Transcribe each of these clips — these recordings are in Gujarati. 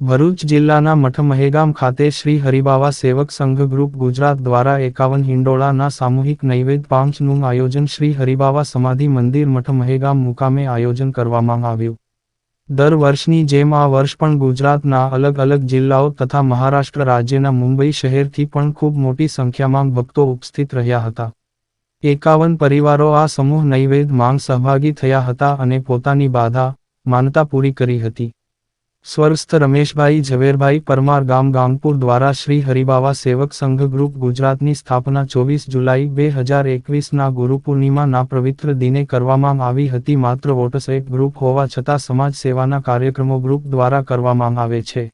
ભરૂચ જિલ્લાના મઠમહેગામ ખાતે શ્રી હરિબાવા સેવક સંઘ ગ્રુપ ગુજરાત દ્વારા એકાવન હિંડોળાના સામૂહિક નૈવેદ પાંચનું આયોજન શ્રી હરિબાવા સમાધિ મંદિર મઠમહેગામ મુકામે આયોજન કરવામાં આવ્યું. દર વર્ષની જેમ આ વર્ષ પણ ગુજરાતના અલગ અલગ જિલ્લાઓ તથા મહારાષ્ટ્ર રાજ્યના મુંબઈ શહેરથી પણ ખૂબ મોટી સંખ્યામાં ભક્તો ઉપસ્થિત રહ્યા હતા. એકાવન પરિવારો આ સમૂહ નૈવેદ માંગ સહભાગી થયા હતા અને પોતાની બાધા માનતા પૂરી કરી હતી. સ્વર્ગસ્થ રમેશભાઈ ઝવેરભાઈ પરમાર ગામ ગામપુર દ્વારા શ્રી હરિબાવા સેવક સંઘ ગ્રુપ ગુજરાતની સ્થાપના ચોવીસ જુલાઈ બે હજાર એકવીસના ગુરુપૂર્ણિમાના પવિત્ર દિને કરવામાં આવી હતી. માત્ર વોટ્સએપ ગ્રુપ હોવા છતાં સમાજ સેવાના કાર્યક્રમો ગ્રુપ દ્વારા કરવામાં આવે છે.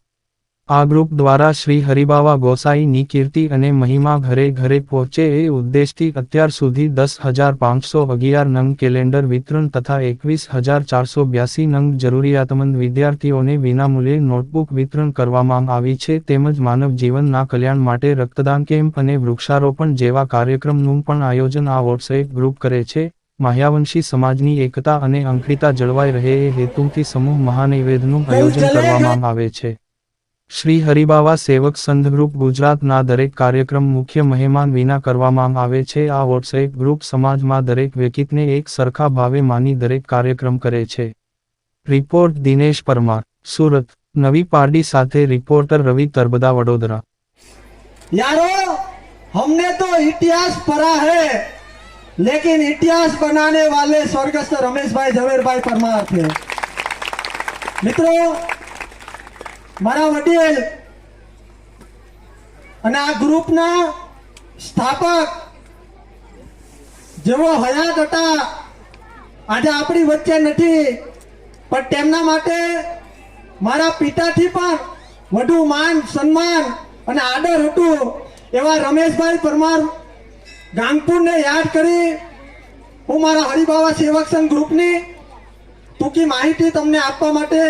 આ ગ્રુપ દ્વારા શ્રી હરિબાવા ગોસાઈની કીર્તિ અને મહિમા ઘરે ઘરે પહોંચે એ ઉદ્દેશથી અત્યાર સુધી દસ હજાર પાંચસો અગિયાર નંગ કેલેન્ડર વિતરણ તથા એકવીસ હજાર ચારસો બ્યાસી નંગ જરૂરિયાતમંદ વિદ્યાર્થીઓને વિનામૂલ્યે નોટબુક વિતરણ કરવામાં આવી છે તેમજ માનવ જીવનના કલ્યાણ માટે રક્તદાન કેમ્પ અને વૃક્ષારોપણ જેવા કાર્યક્રમનું પણ આયોજન આ વોટ્સએપ ગ્રુપ કરે છે. માહ્યાવંશી સમાજની એકતા અને અંકિતા જળવાઈ રહે એ હેતુથી સમૂહ મહાનૈવેદનું આયોજન કરવામાં આવે છે. શ્રી હરિબાવા સેવક સંઘ ગ્રુપ ગુજરાતના દરેક કાર્યક્રમ મુખ્ય મહેમાન વિના કરવામાં આવે છે. આ વોટ્સએપ ગ્રુપ સમાજમાં દરેક વ્યક્તિને એક સરખા ભાવે માની દરેક કાર્યક્રમ કરે છે. રિપોર્ટ દિનેશ પરમાર, સુરત, નવી પારડી સાથે રિપોર્ટર રવિ તરબદા, વડોદરા. યારો હમને તો ઇતિહાસ પરા હે, લેકિન ઇતિહાસ બનાને વાલે સ્વર્ગસ્થ રમેશભાઈ ઝવેરભાઈ પરમાર છે. મિત્રો મારા વડીલ અને આ ગ્રુપના સ્થાપક જેઓ હયાત હતા, આજે આપણી વચ્ચે નથી, પણ તેમના માટે મારા પિતાથી પણ વધુ માન, સન્માન અને આદર હતું એવા રમેશભાઈ પરમાર ગાંગપુરને યાદ કરી હું મારા હરિબાવા સેવક સંઘ ગ્રુપની ટૂંકી માહિતી તમને આપવા માટે